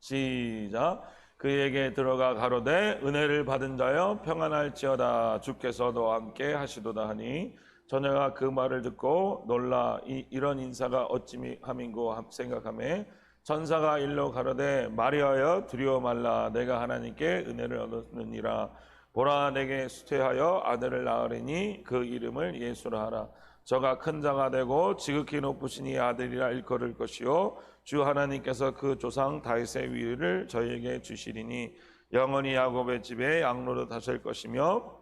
시작. 그에게 들어가 가로되 은혜를 받은 자여 평안할지어다. 주께서 너와 함께 하시도다 하니 저녀가 그 말을 듣고 놀라. 이, 이런 인사가 어찌미 함인고 함- 생각하매 전사가 일러 가로되 마리아여 두려워 말라. 내가 하나님께 은혜를 얻었느니라. 보라 내게 수태하여 아들을 낳으리니 그 이름을 예수라 하라 저가 큰 자가 되고 지극히 높으신 이 아들이라 일컬을 것이요 주 하나님께서 그 조상 다윗의 위를 저에게 주시리니 영원히 야곱의 집에 양로로 다실 것이며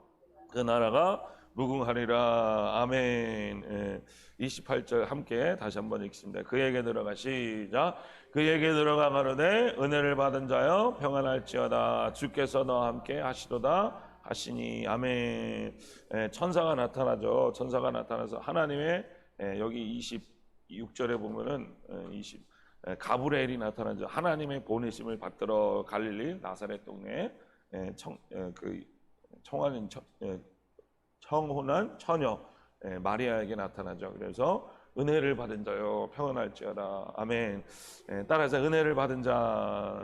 그 나라가 무궁하리라. 아멘. 예, 28절 함께 다시 한번 읽습니다. 그에게 들어가 시작 그에게 들어가 가로되 은혜를 받은 자여 평안할지어다. 주께서 너와 함께 하시도다 하시니 아멘 예, 천사가 나타나죠 천사가 나타나서 하나님의 예, 여기 26절에 보면은 예, 20 예, 가브리엘이 나타나죠 하나님의 보내심을 받들어 갈릴리 나사렛 동네 예, 청, 예, 그 청하는 처- 예, 청혼한 처녀 예, 마리아에게 나타나죠. 그래서 은혜를 받은 자요 평안할지어다. 아멘. 예, 따라서 은혜를 받은 자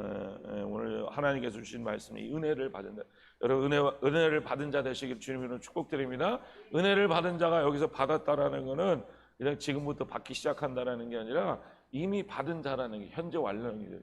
예, 오늘 하나님께서 주신 말씀이 은혜를 받은 자. 여러분 은혜 은혜를 받은 자 되시길 주님으로 축복드립니다. 은혜를 받은 자가 여기서 받았다라는 것은 그냥 지금부터 받기 시작한다라는 게 아니라 이미 받은 자라는 게 현재.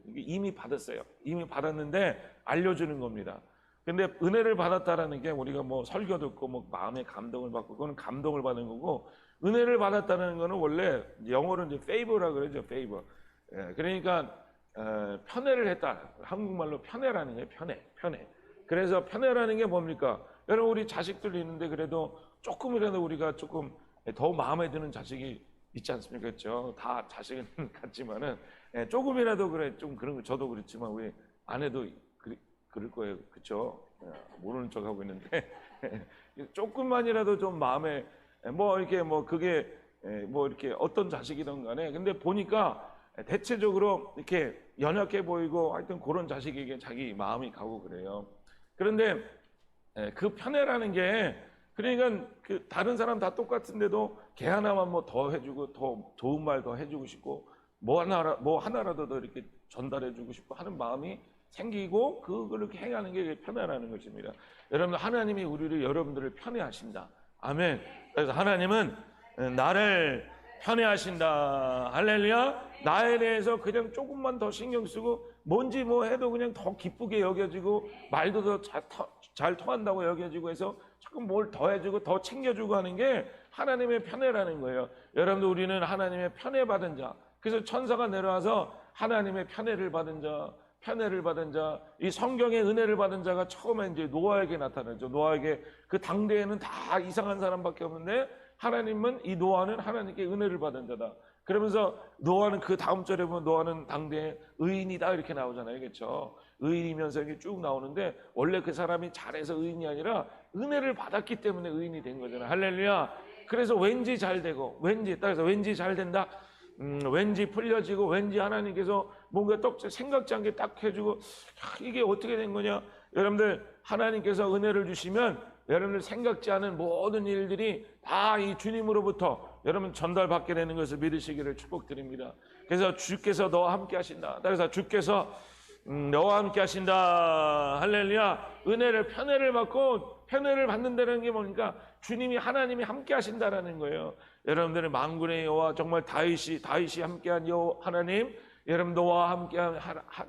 이게 이미 받았어요. 이미 받았는데 알려주는 겁니다. 근데 은혜를 받았다라는 게 우리가 뭐 설교 듣고 뭐 마음의 감동을 받고 그거는 감동을 받는 거고 은혜를 받았다는 거는 원래 영어로 이제 favor라 그러죠 favor. 예, 그러니까 어, 편애를 했다. 한국말로 편애라는 게 편애, 편애. 그래서 편애라는 게 뭡니까? 여러분 우리 자식들이 있는데 그래도 조금이라도 우리가 조금 더 마음에 드는 자식이 있지 않습니까? 그렇죠? 다 자식은 같지만은 예, 조금이라도 그래 좀 그런 거 저도 그렇지만 우리 아내도 그, 그럴 거예요. 그렇죠? 예, 모르는 척 하고 있는데 조금만이라도 좀 마음에 뭐 이렇게 뭐 그게 예, 뭐 이렇게 어떤 자식이든 간에 근데 보니까 대체적으로 이렇게 연약해 보이고 하여튼 그런 자식에게 자기 마음이 가고 그래요. 그런데 예, 그 편애라는 게 그러니까 그 다른 사람 다 똑같은데도 걔 하나만 뭐 더 해주고 더 좋은 말 더 해주고 싶고 뭐 하나 뭐 하나라도 더 이렇게 전달해주고 싶고 하는 마음이 생기고 그걸 이렇게 행하는 게 편애라는 것입니다. 여러분 하나님이 우리를 여러분들을 편애하신다. 아멘. 그래서 하나님은 나를 편애하신다. 할렐루야. 나에 대해서 그냥 조금만 더 신경 쓰고 뭔지 뭐 해도 그냥 더 기쁘게 여겨지고 말도 더잘 통한다고 여겨지고 해서 조금 뭘더 해주고 더 챙겨주고 하는 게 하나님의 편애라는 거예요. 여러분들 우리는 하나님의 편애받은 자. 그래서 천사가 내려와서 하나님의 편애를 받은 자, 편애를 받은 자, 이 성경의 은혜를 받은 자가 처음에 이제 노아에게 나타나죠. 노아에게 그 당대에는 다 이상한 사람밖에 없는데 하나님은 이 노아는 하나님께 은혜를 받은 자다. 그러면서 노아는 그 다음 절에 보면 노아는 당대에 의인이다 이렇게 나오잖아요. 그렇죠? 의인이면서 이게 쭉 나오는데 원래 그 사람이 잘해서 의인이 아니라 은혜를 받았기 때문에 의인이 된 거잖아요. 할렐루야. 그래서 왠지 잘 되고 왠지 따라서 왠지 잘 된다. 음, 왠지 풀려지고 왠지 하나님께서 뭔가 떡 생각지 않게 딱 해주고 야, 이게 어떻게 된 거냐? 여러분들 하나님께서 은혜를 주시면 여러분들 생각지 않은 모든 일들이 다 이 주님으로부터 여러분 전달받게 되는 것을 믿으시기를 축복드립니다. 그래서 주께서 너와 함께 하신다. 그래서 주께서 음, 너와 함께 하신다. 할렐루야. 은혜를 편애를 받고 편애를 받는다는 게 뭡니까 주님이 하나님이 함께 하신다라는 거예요 여러분들은 망군의 여호와 정말 다윗이 다윗이 함께한 여호 하나님, 여러분 너와 함께한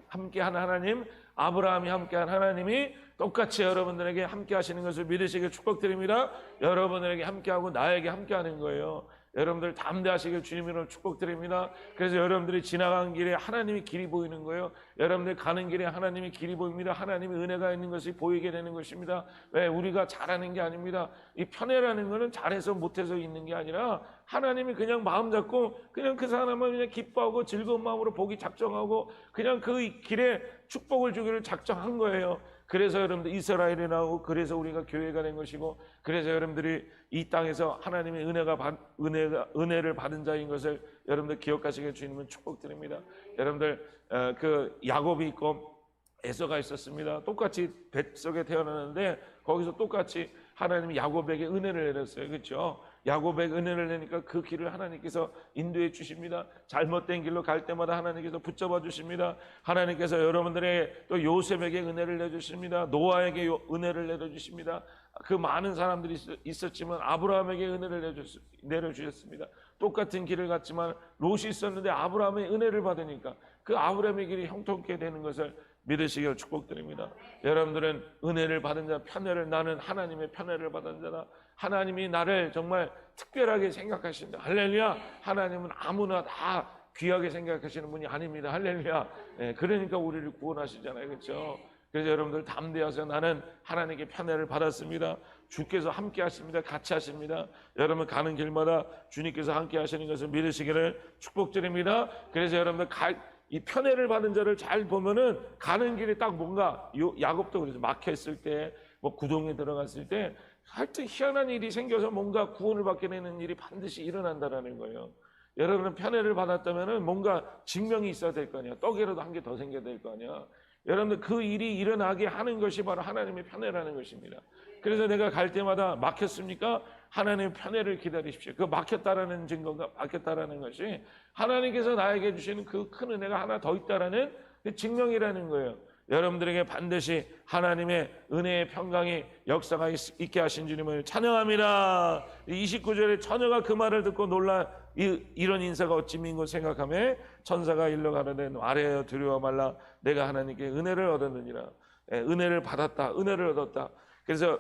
함께한 하나님, 아브라함이 함께한 하나님이 똑같이 여러분들에게 함께 하시는 것을 믿으시길 축복드립니다. 여러분들에게 함께하고 나에게 함께하는 거예요. 여러분들 담대하시길 주님으로 축복드립니다. 그래서 여러분들이 지나가는 길에 하나님이 길이 보이는 거예요. 여러분들 가는 길에 하나님이 길이 보입니다. 하나님의 은혜가 있는 것이 보이게 되는 것입니다. 왜 우리가 잘하는 게 아닙니다. 이 편애라는 것은 잘해서 못해서 있는 게 아니라 하나님이 그냥 마음 잡고 그냥 그 사람을 그냥 기뻐하고 즐거운 마음으로 보기 작정하고 그냥 그 길에 축복을 주기를 작정한 거예요. 그래서 여러분들 이스라엘이 나오고 그래서 우리가 교회가 된 것이고 그래서 여러분들이 이 땅에서 하나님의 은혜가 받, 은혜가 은혜를 받은 자인 것을 여러분들 기억하시게 주님은 축복드립니다. 여러분들 어, 그 야곱이 있고 에서가 있었습니다. 똑같이 뱃속에 태어났는데 거기서 똑같이 하나님이 야곱에게 은혜를 내렸어요. 그렇죠? 야곱에게 은혜를 내니까 그 길을 하나님께서 인도해 주십니다. 잘못된 길로 갈 때마다 하나님께서 붙잡아 주십니다. 하나님께서 여러분들의 또 요셉에게 은혜를 내 주십니다. 노아에게 요- 은혜를 내려 주십니다. 그 많은 사람들이 있- 있었지만 아브라함에게 은혜를 내주- 내려 주셨습니다. 똑같은 길을 갔지만 롯이 있었는데 아브라함의 은혜를 받으니까 그 아브라함의 길이 형통케 되는 것을 믿으시길 축복드립니다. 여러분들은 은혜를 받은 자, 편애를 나는 하나님의 편애를 받은 자다. 하나님이 나를 정말 특별하게 생각하신다. 할렐루야. 하나님은 아무나 다 귀하게 생각하시는 분이 아닙니다. 할렐루야. 예, 그러니까 우리를 구원하시잖아요. 그렇죠? 그래서 여러분들 담대하세요. 나는 하나님께 편애를 받았습니다. 주께서 함께 하십니다. 같이 하십니다. 여러분 가는 길마다 주님께서 함께 하시는 것을 믿으시기를 축복드립니다. 그래서 여러분들 가, 이 편애를 받은 자를 잘 보면은 가는 길에 딱 뭔가 요- 야곱도 그래서 막혀 있을 때 뭐 구동에 들어갔을 때 하여튼 희한한 일이 생겨서 뭔가 구원을 받게 되는 일이 반드시 일어난다라는 거예요. 여러분은 편애를 받았다면은 뭔가 증명이 있어야 될 거 아니야. 떡이라도 한 개 더 생겨야 될 거 아니야. 여러분들 그 일이 일어나게 하는 것이 바로 하나님의 편애라는 것입니다. 그래서 내가 갈 때마다 막혔습니까? 하나님의 편애를 기다리십시오. 그 막혔다라는 증거가 막혔다라는 것이 하나님께서 나에게 주시는 그 큰 은혜가 하나 더 있다라는 그 증명이라는 거예요. 여러분들에게 반드시 하나님의 은혜의 평강이 역사가 있- 있게 하신 주님을 찬양합니다. 29절에 처녀가 그 말을 듣고 놀라 이, 이런 인사가 어찌 민고 생각하며 천사가 일러 가라되 아래여 두려워 말라. 내가 하나님께 은혜를 얻었느니라. 예, 은혜를 받았다. 은혜를 얻었다. 그래서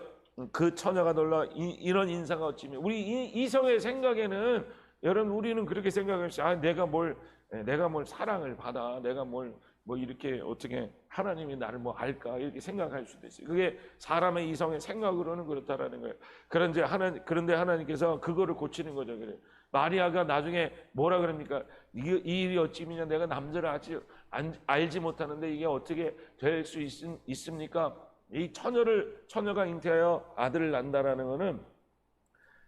그 처녀가 놀라 이, 런 인사가 어찌 민 우리 이, 이성의 생각에는 여러분 우리는 그렇게 생각했어요 아 내가 뭘 예, 내가 뭘 사랑을 받아. 내가 뭘 뭐 이렇게 어떻게 하나님이 나를 뭐 알까 이렇게 생각할 수도 있어요. 그게 사람의 이성의 생각으로는 그렇다라는 거예요. 그런데 하나 그런데 하나님께서 그거를 고치는 거죠. 그래. 마리아가 나중에 뭐라 그럽니까? 이, 이 일이 어찌미냐 내가 남자를 아직 안- 알지 못하는데 이게 어떻게 될 수 있습니까? 이 처녀를 처녀가 잉태하여 아들을 낳는다라는 거는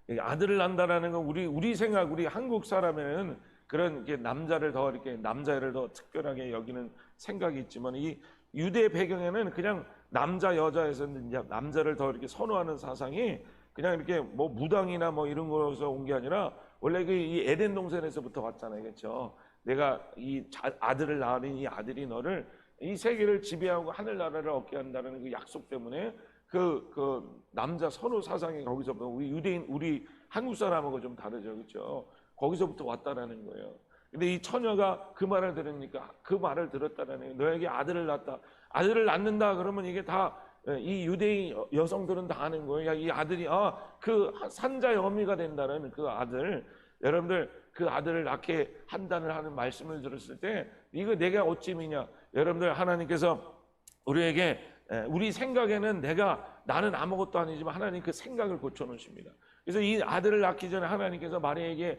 이 아들을 낳는다라는 건 우리 우리 생각 우리 한국 사람에는 그런 게 남자를 더 이렇게 남자를 더 특별하게 여기는 생각이 있지만 이 유대 배경에는 그냥 남자 여자에서는 남자를 더 이렇게 선호하는 사상이 그냥 이렇게 뭐 무당이나 뭐 이런 거에서 온 게 아니라 원래 그 이 에덴 동산에서부터 왔잖아요, 그렇죠? 내가 이 자- 아들을 낳으니 이 아들이 너를 이 세계를 지배하고 하늘 나라를 얻게 한다는 그 약속 때문에 그, 그 남자 선호 사상이 거기서부터 우리 유대인 우리 한국 사람하고 좀 다르죠, 그렇죠? 거기서부터 왔다라는 거예요. 근데 이 처녀가 그 말을 들으니까 그 말을 들었다라는 거예요. 너에게 아들을 낳다. 아들을 낳는다 그러면 이게 다 이 유대인 여- 여성들은 다 아는 거예요. 야, 이 아들이 아 그 산자의 어미가 된다는 그 아들 여러분들 그 아들을 낳게 한다는 하는 말씀을 들었을 때 이거 내가 어찌미냐 여러분들 하나님께서 우리에게 에, 우리 생각에는 내가 나는 아무것도 아니지만 하나님 그 생각을 고쳐 놓으십니다. 그래서 이 아들을 낳기 전에 하나님께서 마리아에게 에,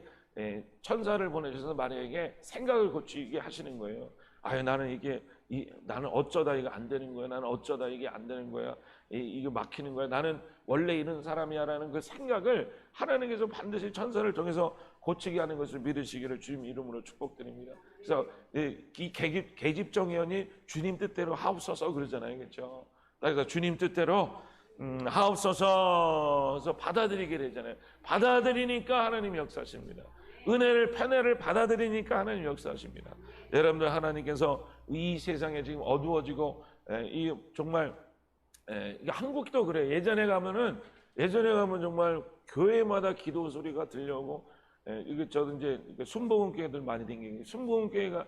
천사를 보내셔서 마리아에게 생각을 고치게 하시는 거예요. 아유 나는 이게 이, 나는 어쩌다 이거 안 되는 거야. 나는 어쩌다 이게 안 되는 거야. 이, 이게 막히는 거야. 나는 원래 이런 사람이야라는 그 생각을 하나님께서 반드시 천사를 통해서 고치게 하는 것을 믿으시기를 주님 이름으로 축복드립니다. 그래서 이, 이 계집, 계집정의원이 주님 뜻대로 하옵소서 그러잖아요. 그렇죠? 그래서 주님 뜻대로 음, 하옵소서 받아들이게 되잖아요. 받아들이니까 하나님 역사하십니다. 은혜를 편애를 받아들이니까 하나님 역사하십니다. 여러분들 하나님께서 이 세상에 지금 어두워지고 에, 이 정말 한국도 그래. 예전에 가면은 예전에 가면 정말 교회마다 기도 소리가 들려오고 에, 이게 저도 이제 순복음 교회들 많이 댕기는 순복음 교회가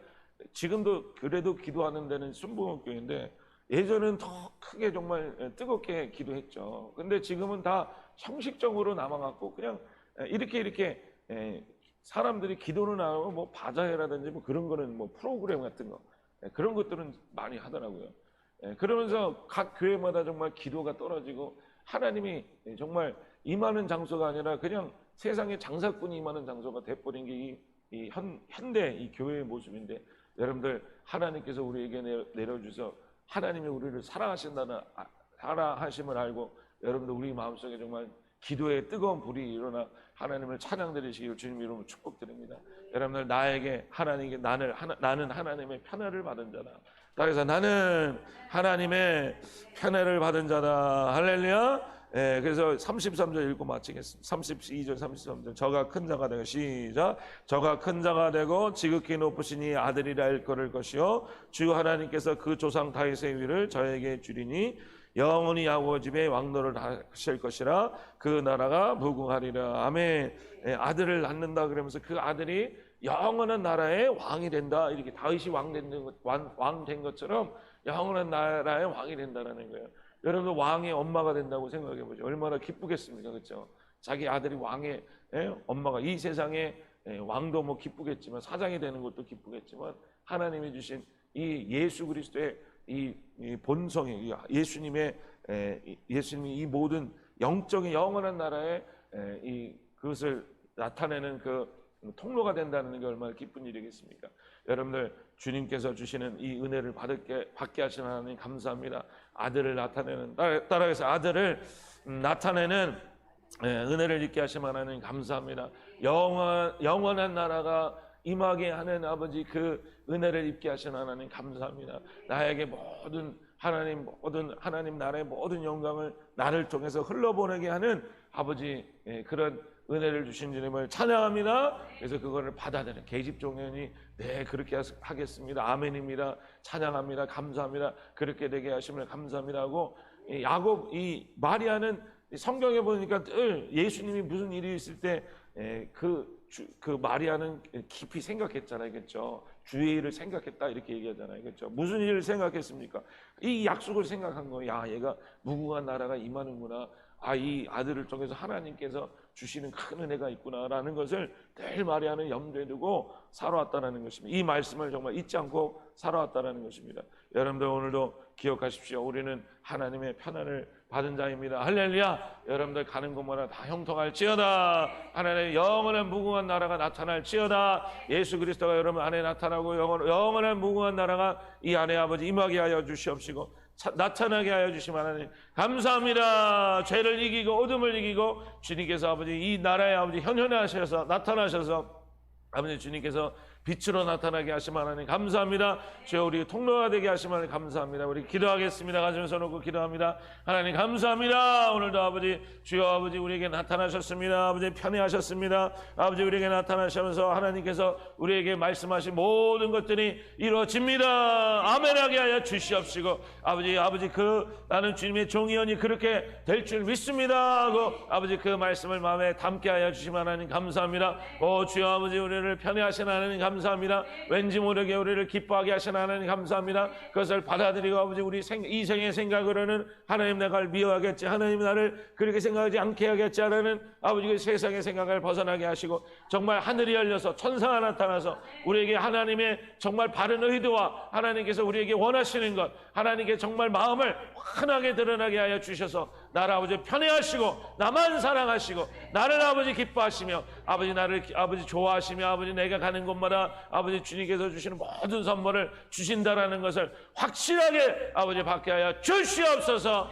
지금도 그래도 기도하는 데는 순복음 교회인데 예전엔 더 크게 정말 에, 뜨겁게 기도했죠. 근데 지금은 다 형식적으로 남아갖고 그냥 에, 이렇게 이렇게 에, 사람들이 기도를 나오고 뭐 바자회라든지 뭐 그런 거는 뭐 프로그램 같은 거 에, 그런 것들은 많이 하더라고요. 예, 그러면서 각 교회마다 정말 기도가 떨어지고 하나님이 정말 임하는 장소가 아니라 그냥 세상에 장사꾼이 임하는 장소가 돼버린 게이 현, 현대 이 교회의 모습인데 여러분들 하나님께서 우리에게 내려- 내려주셔서 하나님이 우리를 사랑하신다는 아, 사랑하심을 알고 여러분들 우리 마음속에 정말 기도의 뜨거운 불이 일어나 하나님을 찬양드리시길 주님 이름으로 축복드립니다. 여러분들 나에게 하나님께 나를 하나, 나는 하나님의 편애를 받은 자다. 그래서 나는 하나님의 편애를 받은 자다. 할렐루야. 예, 그래서 33절 읽고 마치겠습니다. 32절, 33절. 저가 큰 자가 되고 시작. 저가 큰 자가 되고 지극히 높으시니 아들이라 일거를 것이요 주 하나님께서 그 조상 다윗의 위를 저에게 주리니 영원히 야곱 집에 왕노를 하실 것이라 그 나라가 무궁하리라. 아멘. 예, 아들을 낳는다 그러면서 그 아들이 영원한 나라의 왕이 된다. 이렇게 다윗이 왕된 것처럼 영원한 나라의 왕이 된다라는 거예요. 여러분 왕의 엄마가 된다고 생각해 보죠. 얼마나 기쁘겠습니까, 그렇죠? 자기 아들이 왕의 예? 엄마가 이 세상에 예, 왕도 뭐 기쁘겠지만 사장이 되는 것도 기쁘겠지만 하나님이 주신 이 예수 그리스도의 이, 이 본성이 이 예수님의 예수님이 이 모든 영적인 영원한 나라에 에, 이 그것을 나타내는 그 통로가 된다는 게 얼마나 기쁜 일이겠습니까? 여러분들 주님께서 주시는 이 은혜를 받게 받게 하시는 하나님 감사합니다. 아들을 나타내는 따라- 따라해서 아들을 음, 나타내는 예, 은혜를 입게 하시면 하나님 감사합니다. 영원 영원한 나라가 임하게 하는 아버지 그 은혜를 입게 하시는 하나님 감사합니다. 나에게 모든 하나님 모든 하나님 나라의 모든 영광을 나를 통해서 흘러보내게 하는 아버지 예, 그런 은혜를 주신 주님을 찬양합니다. 그래서 그거를 받아들이는 계집 종연이 네 그렇게 하- 하겠습니다. 아멘입니다. 찬양합니다. 감사합니다. 그렇게 되게 하심을 감사합니다 이 야곱 이 마리아는 이 성경에 보니까 늘 예수님이 무슨 일이 있을 때 그 그 마리아는 깊이 생각했잖아요, 그렇죠? 주의 일을 생각했다 이렇게 얘기하잖아요, 그렇죠? 무슨 일을 생각했습니까? 이 약속을 생각한 거예요. 야, 얘가 무궁한 나라가 임하는구나. 아, 이 아들을 통해서 하나님께서 주시는 큰 은혜가 있구나라는 것을 늘 마리아는 염두에 두고 살아왔다는 것입니다. 이 말씀을 정말 잊지 않고 살아왔다는 것입니다. 여러분들 오늘도 기억하십시오. 우리는 하나님의 편안을 받은 자입니다. 할렐루야! 여러분들 가는 곳마다 다 형통할지어다. 하나님의 영원한 무궁한 나라가 나타날지어다. 예수 그리스도가 여러분 안에 나타나고 영원, 영원한 무궁한 나라가 이 안에 아버지 임하게 하여 주시옵시고 차- 나타나게 하여 주시면 하나님 감사합니다. 죄를 이기고 어둠을 이기고 주님께서 아버지 이 나라의 아버지 현현하셔서 나타나셔서 아버지 주님께서 빛으로 나타나게 하시면 하나님 감사합니다. 주여 우리 통로가 되게 하시면 하나님 감사합니다. 우리 기도하겠습니다. 가슴 서놓고 기도합니다. 하나님 감사합니다. 오늘도 아버지 주여 아버지 우리에게 나타나셨습니다. 아버지 편애하셨습니다. 아버지 우리에게 나타나시면서 하나님께서 우리에게 말씀하신 모든 것들이 이루어집니다. 아멘하게 하여 주시옵시고 아버지 아버지 그 나는 주님의 종이언이 그렇게 될 줄 믿습니다. 하고 아버지 그 말씀을 마음에 담게 하여 주시면 하나님 감사합니다. 오 주여 아버지 우리를 편애하신 하나님 감사합니다. 왠지 모르게 우리를 기뻐하게 하신 하나님 감사합니다. 그것을 받아들이고 아버지 우리 생, 이생의 생각으로는 하나님 내가 미워하겠지 하나님 나를 그렇게 생각하지 않게 하겠지 하는 아버지 그 세상의 생각을 벗어나게 하시고 정말 하늘이 열려서 천사가 나타나서 우리에게 하나님의 정말 바른 의도와 하나님께서 우리에게 원하시는 것 하나님께 정말 마음을 환하게 드러나게 하여 주셔서 나를 아버지 편애하시고 나만 사랑하시고 나를 아버지 기뻐하시며 아버지 나를 기- 아버지 좋아하시며 아버지 내가 가는 곳마다 아버지 주님께서 주시는 모든 선물을 주신다라는 것을 확실하게 아버지 받게 하여 주시옵소서